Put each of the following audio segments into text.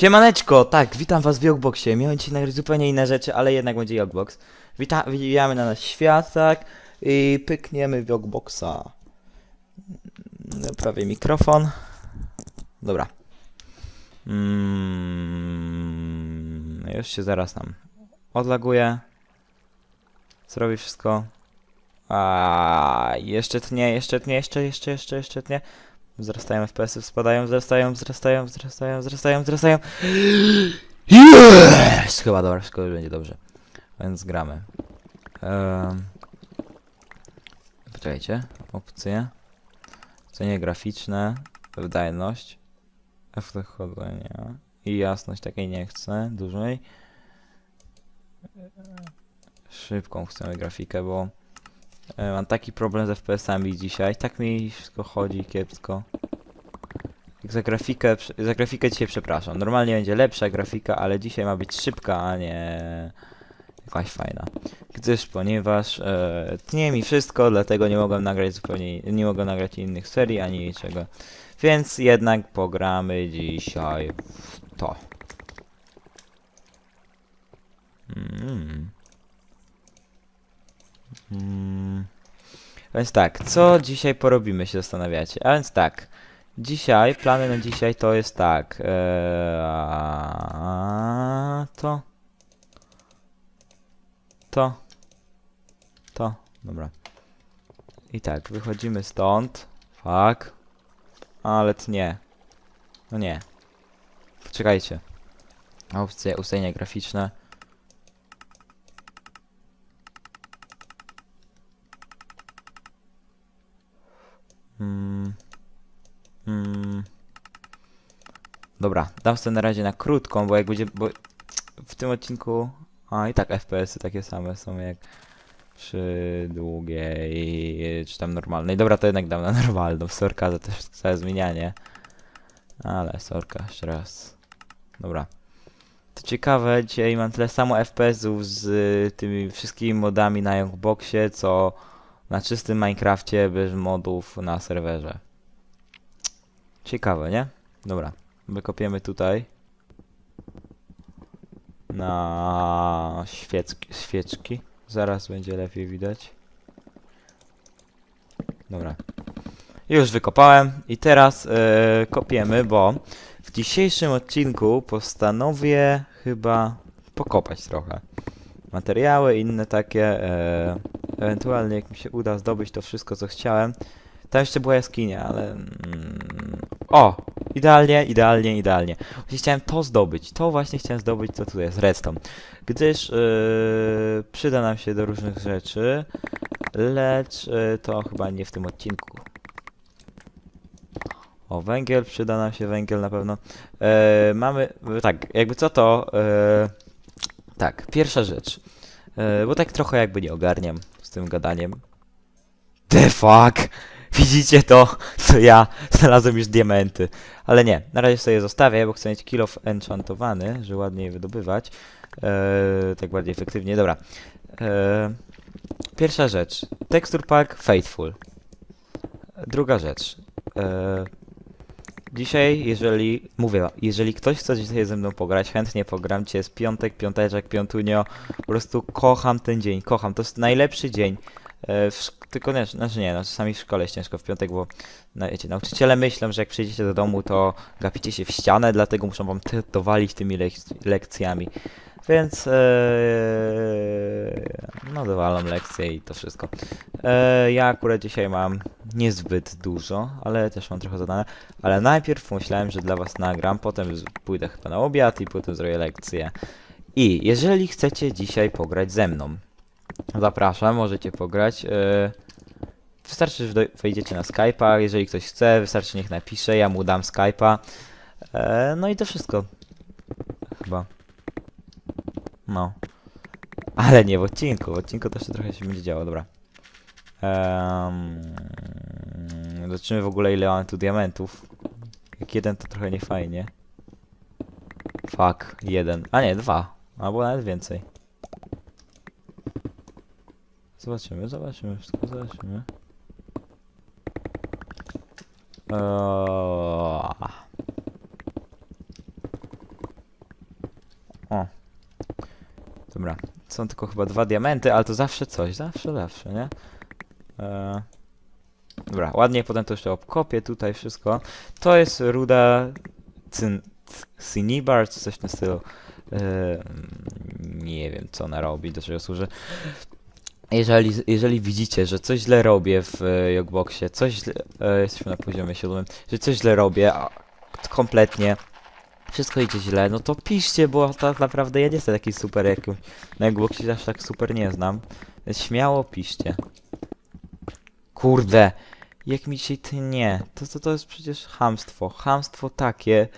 Siemaneczko, tak, witam was w Jogboxie. Miałem dzisiaj nagrać zupełnie inne rzeczy, ale jednak będzie Jogbox. Wita wbijamy na nasz świat, tak, i pykniemy w Jogboxa. Prawie mikrofon. Dobra. Mm, już się zaraz nam odlaguje. Zrobi wszystko. A jeszcze tnie, jeszcze tnie, jeszcze, jeszcze, jeszcze, jeszcze tnie. Wzrastają FPS-y, spadają, wzrastają, wzrastają, wzrastają, wzrastają, wzrastają. Yes! Chyba dobra, wszystko będzie dobrze. Więc gramy. Um, poczekajcie. Opcje. Cenie graficzne. Wydajność. Efekt chodzenia. I jasność takiej nie chcę. Dużej. Szybką chcemy grafikę, bo e, mam taki problem z FPS-ami dzisiaj. Tak mi wszystko chodzi kiepsko. Za grafikę, za grafikę dzisiaj przepraszam. Normalnie będzie lepsza grafika, ale dzisiaj ma być szybka, a nie jakaś fajna. Gdyż ponieważ e, tnie mi wszystko, dlatego nie mogłem nagrać zupełnie, nie mogłem nagrać innych serii ani niczego. Więc jednak pogramy dzisiaj w to. Mm. Mm. Więc tak, co dzisiaj porobimy się zastanawiacie? A więc tak, dzisiaj, plany na dzisiaj to jest tak, eee, to, to, to, dobra. I tak, wychodzimy stąd, fuck, ale nie, no nie, poczekajcie, opcje, ustawienia graficzne, Mm. Mm. Dobra, dam sobie na razie na krótką, bo jak będzie, bo w tym odcinku, a i tak FPS-y takie same są jak przy długiej, czy tam normalnej. Dobra, to jednak dam na normalną, sorka za też całe zmienianie. Ale sorka, jeszcze raz. Dobra. To ciekawe, dzisiaj mam tyle samo FPS-ów z tymi wszystkimi modami na Youngboxie, co na czystym Minecrafcie bez modów na serwerze. Ciekawe, nie? Dobra, wykopiemy tutaj na świeczki, świeczki. Zaraz będzie lepiej widać. Dobra. Już wykopałem i teraz e, kopiemy, bo w dzisiejszym odcinku postanowię chyba pokopać trochę. Materiały, inne takie. E, ewentualnie jak mi się uda zdobyć to wszystko, co chciałem. Tam jeszcze była jaskinia, ale... Mm, o! Idealnie, idealnie, idealnie. Właśnie chciałem to zdobyć. To właśnie chciałem zdobyć, co tutaj jest, redstone. Gdyż yy, przyda nam się do różnych rzeczy, lecz yy, to chyba nie w tym odcinku. O, węgiel, przyda nam się węgiel na pewno. E, mamy, tak, jakby co to... E, tak, pierwsza rzecz. E, bo tak trochę jakby nie ogarniam z tym gadaniem. The fuck! Widzicie to? To ja znalazłem już diamenty. Ale nie, na razie sobie zostawię, bo chcę mieć kill of enchantowany, żeby ładniej wydobywać. E, tak bardziej efektywnie. Dobra. E, pierwsza rzecz. Texture pack Faithful. Druga rzecz. E, dzisiaj, jeżeli, mówię, jeżeli ktoś chce dzisiaj ze mną pograć, chętnie pogram. Dzisiaj jest piątek, piąteczek, piątunio. Po prostu kocham ten dzień, kocham. To jest najlepszy dzień. E, w, tylko nie, znaczy nie, no czasami w szkole jest ciężko w piątek, bo no, wiecie, nauczyciele myślą, że jak przyjdziecie do domu, to gapicie się w ścianę, dlatego muszą wam dowalić tymi lek- lekcjami. Więc e, no dowalą lekcje i to wszystko. E, ja akurat dzisiaj mam niezbyt dużo, ale też mam trochę zadane. Ale najpierw myślałem, że dla was nagram, potem pójdę chyba na obiad i potem zrobię lekcję. I jeżeli chcecie dzisiaj pograć ze mną, zapraszam, możecie pograć. e, Wystarczy, że wejdziecie na Skype'a, jeżeli ktoś chce, wystarczy niech napisze, ja mu dam Skype'a. E, no i to wszystko. Chyba. No. Ale nie w odcinku, w odcinku jeszcze trochę się będzie działo, dobra. Um, zobaczymy w ogóle ile mamy tu diamentów. Jak jeden to trochę nie fajnie. Fuck, jeden. A nie, dwa. Albo nawet więcej. Zobaczymy, zobaczymy, wszystko zobaczymy. Eee... O. Dobra. Są tylko chyba dwa diamenty, ale to zawsze coś. Zawsze, zawsze, nie? E... Dobra, ładnie, potem to jeszcze obkopię tutaj wszystko. To jest ruda cyn... czy coś na stylu. E... Nie wiem, co ona robi, do czego służy. Jeżeli, jeżeli widzicie, że coś źle robię w e, Jogboxie, coś źle, e, jesteśmy na poziomie siódmym, że coś źle robię, a, kompletnie, wszystko idzie źle, no to piszcie, bo tak naprawdę ja nie jestem taki super jak na się aż tak super nie znam, śmiało piszcie. Kurde, jak mi dzisiaj tnie, to, to, to jest przecież hamstwo, hamstwo takie,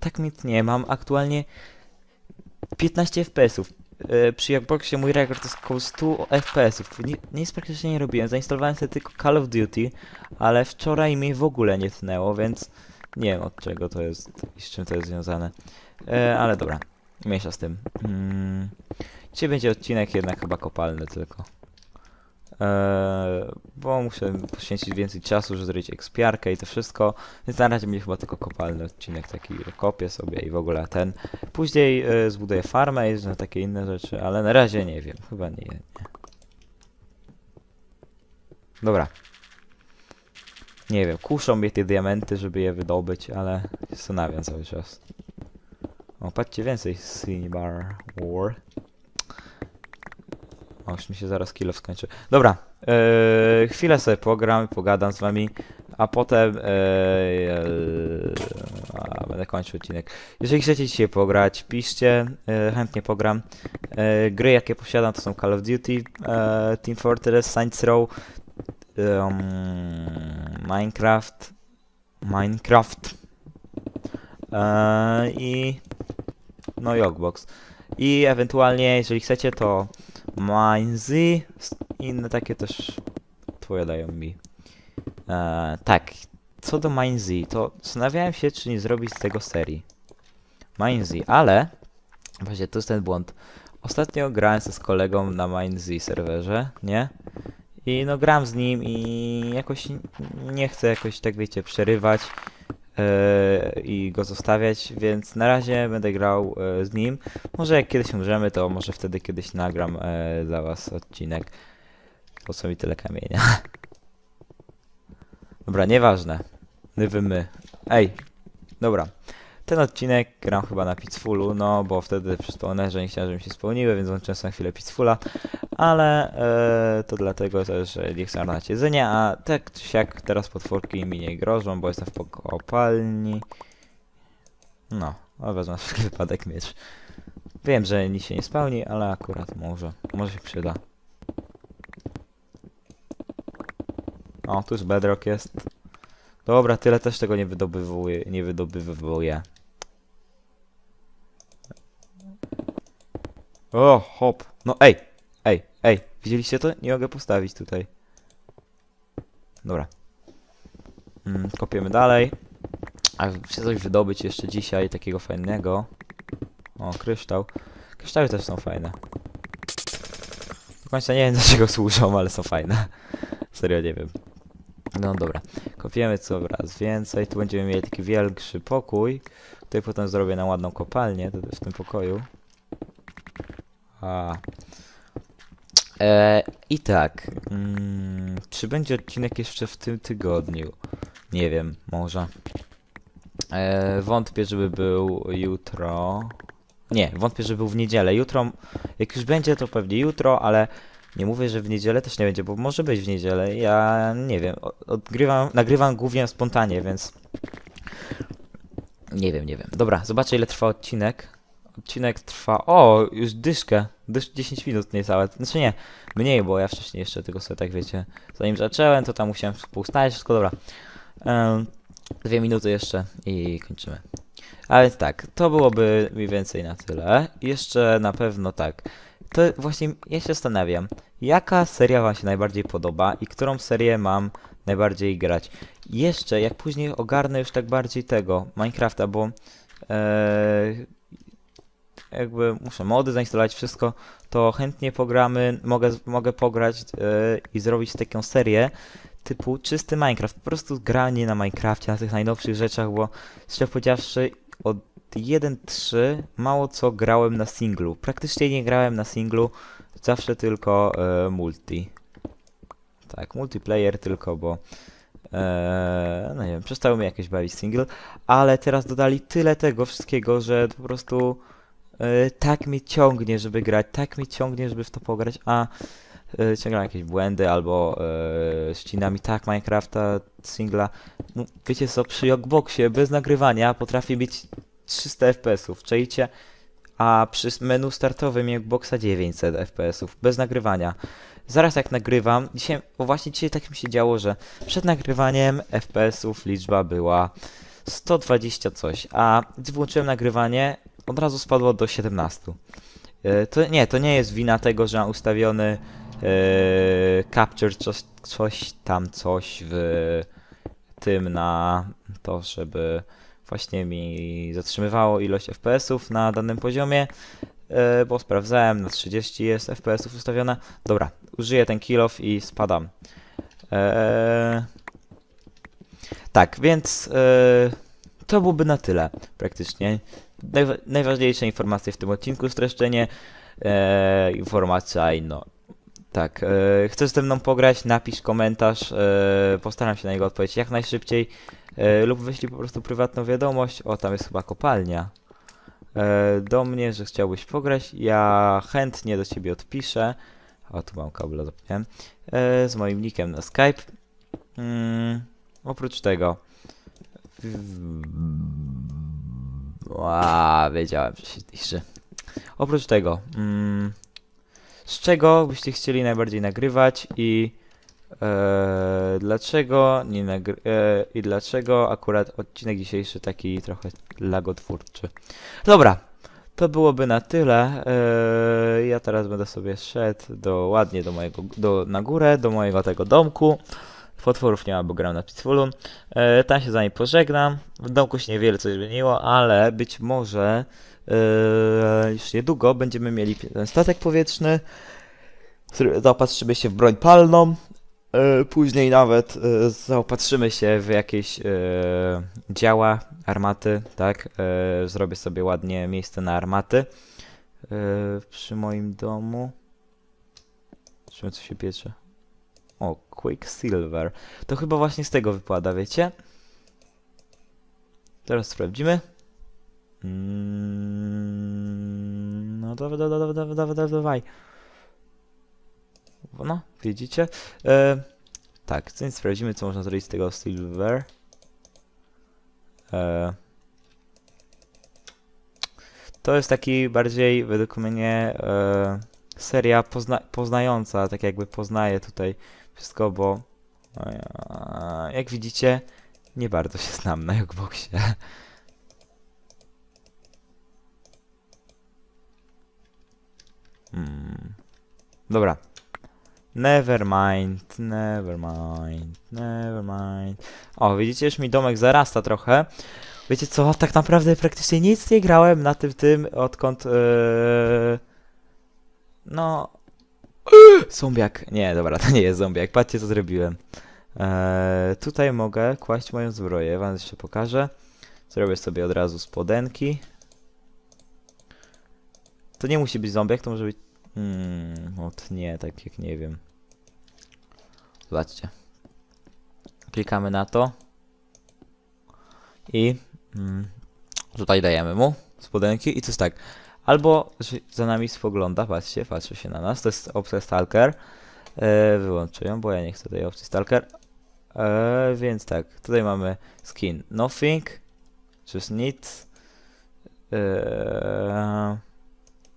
tak mi tnie, mam aktualnie 15 FPS-ów, e, przy Xboxie mój rekord to jest około 100 FPS-ów. Nic praktycznie nie robiłem. Zainstalowałem sobie tylko Call of Duty, ale wczoraj mi w ogóle nie tnęło, więc nie wiem od czego to jest i z czym to jest związane. E, ale dobra, mniejsza z tym. Mm, dzisiaj będzie odcinek jednak chyba kopalny tylko. E, bo muszę poświęcić więcej czasu, żeby zrobić ekspiarkę i to wszystko, więc na razie będzie chyba tylko kopalny odcinek taki, kopię sobie i w ogóle ten. Później e, zbuduję farmę i na takie inne rzeczy, ale na razie nie wiem, chyba nie. nie. Dobra. Nie wiem, kuszą mnie te diamenty, żeby je wydobyć, ale zastanawiam cały czas. O, patrzcie więcej Cinnabar War. O, już mi się zaraz kilo skończy. Dobra, e, chwilę sobie pogram, pogadam z wami, a potem e, e, a, będę kończył odcinek. Jeżeli chcecie dzisiaj pograć, piszcie, e, chętnie pogram. E, gry jakie posiadam to są Call of Duty, e, Team Fortress, Saints Row, um, Minecraft, Minecraft e, i no i Ogbox. I ewentualnie, jeżeli chcecie, to Minesy, inne takie też odpowiadają mi. E, tak, co do Minesy, to zastanawiałem się, czy nie zrobić z tego serii. Minesy, ale właśnie to jest ten błąd. Ostatnio grałem z kolegą na Minesy serwerze, nie? I no gram z nim i jakoś nie chcę jakoś tak wiecie przerywać i go zostawiać, więc na razie będę grał e, z nim. Może jak kiedyś umrzemy, to może wtedy kiedyś nagram e, dla was odcinek. Po co mi tyle kamienia? Dobra, nieważne. Nywy my. Ej, dobra. Ten odcinek gram chyba na Pizzfulu, no bo wtedy przy spawnerze nie chciałem, żeby mi się spełniły, więc włączyłem sobie na chwilę Pizzfula. Ale e, to dlatego też, że nie chcę marnować jedzenia, a tak siak teraz potworki mi nie grożą, bo jestem w kopalni. No, a wezmę na wypadek miecz. Wiem, że nic się nie spełni, ale akurat może, może się przyda. O, tu już bedrock jest. Dobra, tyle też tego nie wydobywuję, nie wydobywuję. O, hop. No ej, ej, widzieliście to? Nie mogę postawić tutaj. Dobra. Mm, kopiemy dalej. A chcę coś wydobyć jeszcze dzisiaj takiego fajnego. O, kryształ. Kryształy też są fajne. Do końca nie wiem do czego służą, ale są fajne. Serio nie wiem. No dobra. Kopiemy coraz więcej. Tu będziemy mieli taki większy pokój. Tutaj potem zrobię na ładną kopalnię w tym pokoju. A. E, I tak. Mm, czy będzie odcinek jeszcze w tym tygodniu? Nie wiem, może. E, wątpię, żeby był jutro. Nie, wątpię, żeby był w niedzielę. Jutro, jak już będzie, to pewnie jutro, ale nie mówię, że w niedzielę też nie będzie, bo może być w niedzielę. Ja nie wiem. Odgrywam, nagrywam głównie spontanie, więc. Nie wiem, nie wiem. Dobra, zobaczę ile trwa odcinek. Odcinek trwa. O, już dyszkę. Dysz 10 minut niecałe. Znaczy nie, mniej, bo ja wcześniej jeszcze tego sobie tak wiecie. Zanim zacząłem, to tam musiałem poustawiać wszystko, dobra. Em, dwie minuty jeszcze i kończymy. A więc tak, to byłoby mniej więcej na tyle. Jeszcze na pewno tak. To właśnie ja się zastanawiam, jaka seria wam się najbardziej podoba i którą serię mam najbardziej grać. Jeszcze, jak później ogarnę już tak bardziej tego, Minecrafta, bo e, jakby muszę mody zainstalować, wszystko, to chętnie pogramy, mogę, mogę pograć e, i zrobić taką serię typu czysty Minecraft, po prostu granie na Minecrafcie, na tych najnowszych rzeczach, bo szczerze powiedziawszy, od 1.3 mało co grałem na singlu. Praktycznie nie grałem na singlu, zawsze tylko e, multi. Tak, multiplayer tylko, bo e, no nie wiem, przestało mnie jakieś bawić single, ale teraz dodali tyle tego wszystkiego, że po prostu tak mnie ciągnie, żeby grać, tak mnie ciągnie, żeby w to pograć, a e, ciągle jakieś błędy albo e, ścinami tak Minecrafta singla. No, wiecie co, przy Jogboxie bez nagrywania potrafię mieć 300 FPS-ów, czajcie? A przy menu startowym Jogboxa 900 FPS-ów, bez nagrywania. Zaraz jak nagrywam, dzisiaj, bo właśnie dzisiaj tak mi się działo, że przed nagrywaniem FPS-ów liczba była 120 coś, a włączyłem nagrywanie, od razu spadło do 17. E, To nie, to nie jest wina tego, że mam ustawiony e, capture coś, coś tam coś w tym na to, żeby właśnie mi zatrzymywało ilość FPS-ów na danym poziomie, e, bo sprawdzałem, na 30 jest FPS-ów ustawiona. Dobra, użyję ten kill off i spadam. Tak, więc to byłoby na tyle praktycznie. Najwa- najważniejsze informacje w tym odcinku, streszczenie, e, informacja i no. Tak, e, chcesz ze mną pograć, napisz komentarz, e, postaram się na niego odpowiedzieć jak najszybciej e, lub wyślij po prostu prywatną wiadomość, o tam jest chyba kopalnia, e, do mnie, że chciałbyś pograć, ja chętnie do ciebie odpiszę, o tu mam kabel, zapomniałem, e, z moim nickiem na Skype. Mm, oprócz tego, Wiedziałem, że się zniszczy. Oprócz tego, mm, z czego byście chcieli najbardziej nagrywać i e, dlaczego nie nagry- e, i dlaczego akurat odcinek dzisiejszy taki trochę lagotwórczy. Dobra, to byłoby na tyle. E, ja teraz będę sobie szedł do, ładnie do mojego, do, na górę, do mojego tego domku. Potworów nie ma, bo gram na Pitfullu. E, tam się za niej pożegnam. W domku się niewiele coś zmieniło, ale być może e, już niedługo będziemy mieli ten statek powietrzny. Zaopatrzymy się w broń palną. E, później nawet e, zaopatrzymy się w jakieś e, działa, armaty, tak? E, zrobię sobie ładnie miejsce na armaty e, przy moim domu. Czym co się piecze? O, Quicksilver. To chyba właśnie z tego wypada, wiecie? Teraz sprawdzimy. Mm, no dawaj, dawaj, dawaj, dawaj, dawaj, dawaj. No, widzicie? E, tak, więc sprawdzimy, co można zrobić z tego silver. E, to jest taki bardziej, według mnie, e, seria pozna poznająca, tak jakby poznaje tutaj wszystko, bo e, jak widzicie, nie bardzo się znam na Xboxie. Hmm. Dobra. Never mind, never mind, never mind. O, widzicie, już mi domek zarasta trochę. Wiecie co, tak naprawdę praktycznie nic nie grałem na tym tym, odkąd... Yy... No... Zombiak. Nie, dobra, to nie jest zombiak. Patrzcie, co zrobiłem. Eee, tutaj mogę kłaść moją zbroję. Wam jeszcze pokażę. Zrobię sobie od razu spodenki. To nie musi być zombiak, to może być... Hmm, od nie, tak jak nie wiem. Zobaczcie. Klikamy na to. I mm, tutaj dajemy mu spodenki i to jest tak. Albo za nami spogląda, patrzcie, patrzy się na nas, to jest opcja Stalker. E, wyłączę ją, bo ja nie chcę tej opcji Stalker. E, więc tak, tutaj mamy skin Nothing, just nic. E,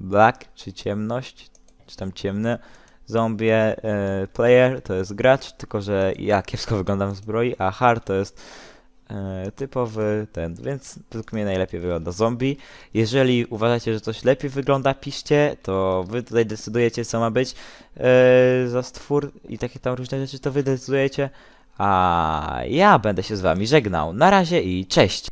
black, czy ciemność, czy tam ciemny. Zombie e, player to jest gracz, tylko że ja kiepsko wyglądam w zbroi, a hard to jest typowy ten, więc według mnie najlepiej wygląda zombie. Jeżeli uważacie, że coś lepiej wygląda, piszcie, to wy tutaj decydujecie, co ma być e, za stwór i takie tam różne rzeczy, to wy decydujecie. A ja będę się z wami żegnał. Na razie i cześć!